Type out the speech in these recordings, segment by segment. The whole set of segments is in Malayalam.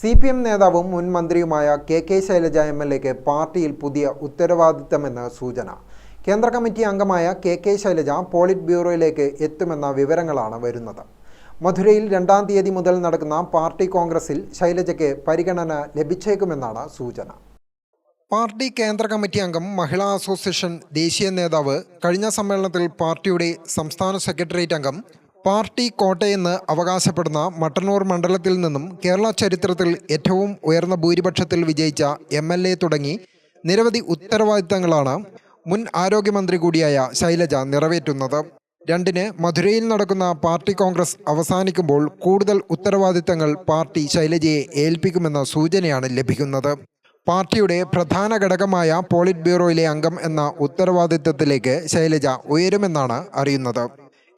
സി പി എം നേതാവും മുൻ മന്ത്രിയുമായ K K Shailaja M L എക്ക് പാർട്ടിയിൽ പുതിയ ഉത്തരവാദിത്തമെന്ന് സൂചന. കേന്ദ്ര കമ്മിറ്റി അംഗമായ കെ കെ ശൈലജ പോളിറ്റ് ബ്യൂറോയിലേക്ക് എത്തുമെന്ന വിവരങ്ങളാണ് വരുന്നത്. മധുരയിൽ രണ്ടാം തീയതി മുതൽ നടക്കുന്ന പാർട്ടി കോൺഗ്രസിൽ ശൈലജയ്ക്ക് പരിഗണന ലഭിച്ചേക്കുമെന്നാണ് സൂചന. പാർട്ടി കേന്ദ്ര കമ്മിറ്റി അംഗം മഹിളാ അസോസിയേഷൻ ദേശീയ നേതാവ് കഴിഞ്ഞ സമ്മേളനത്തിൽ പാർട്ടിയുടെ സംസ്ഥാന സെക്രട്ടേറിയറ്റ് അംഗം പാർട്ടി കോട്ടയെന്ന് അവകാശപ്പെടുന്ന മട്ടന്നൂർ മണ്ഡലത്തിൽ നിന്നും കേരള ചരിത്രത്തിൽ ഏറ്റവും ഉയർന്ന ഭൂരിപക്ഷത്തിൽ വിജയിച്ച എം എൽ എ തുടങ്ങി നിരവധി ഉത്തരവാദിത്തങ്ങളാണ് മുൻ ആരോഗ്യമന്ത്രി കൂടിയായ ശൈലജ നിറവേറ്റുന്നത്. രണ്ടിന് മധുരയിൽ നടക്കുന്ന പാർട്ടി കോൺഗ്രസ് അവസാനിക്കുമ്പോൾ കൂടുതൽ ഉത്തരവാദിത്തങ്ങൾ പാർട്ടി ശൈലജയെ ഏൽപ്പിക്കുമെന്ന സൂചനയാണ് ലഭിക്കുന്നത്. പാർട്ടിയുടെ പ്രധാന ഘടകമായ പോളിറ്റ് ബ്യൂറോയിലെ അംഗം എന്ന ഉത്തരവാദിത്തത്തിലേക്ക് ശൈലജ ഉയരുമെന്നാണ് അറിയുന്നത്.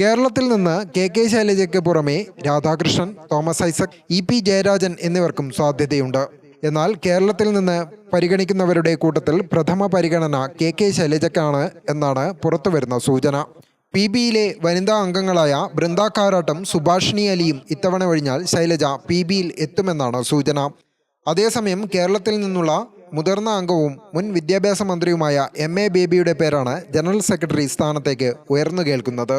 കേരളത്തിൽ നിന്ന് കെ കെ ശൈലജയ്ക്ക് പുറമെ രാധാകൃഷ്ണൻ തോമസ് ഐസക് ഇ പി ജയരാജൻ എന്നിവർക്കും സാധ്യതയുണ്ട്. എന്നാൽ കേരളത്തിൽ നിന്ന് പരിഗണിക്കുന്നവരുടെ കൂട്ടത്തിൽ പ്രഥമ പരിഗണന കെ കെ ശൈലജയ്ക്കാണ് എന്നാണ് പുറത്തുവരുന്ന സൂചന. പി ബിയിലെ വനിതാ അംഗങ്ങളായ ബൃന്ദ കാരാട്ടും സുഭാഷിണി അലിയും ഇത്തവണ ഒഴിഞ്ഞാൽ ശൈലജ പി ബിയിൽ എത്തുമെന്നാണ് സൂചന. അതേസമയം കേരളത്തിൽ നിന്നുള്ള മുതിർന്ന അംഗവും മുൻ വിദ്യാഭ്യാസ മന്ത്രിയുമായ എം എ ബേബിയുടെ പേരാണ് ജനറൽ സെക്രട്ടറി സ്ഥാനത്തേക്ക് ഉയർന്നു കേൾക്കുന്നത്.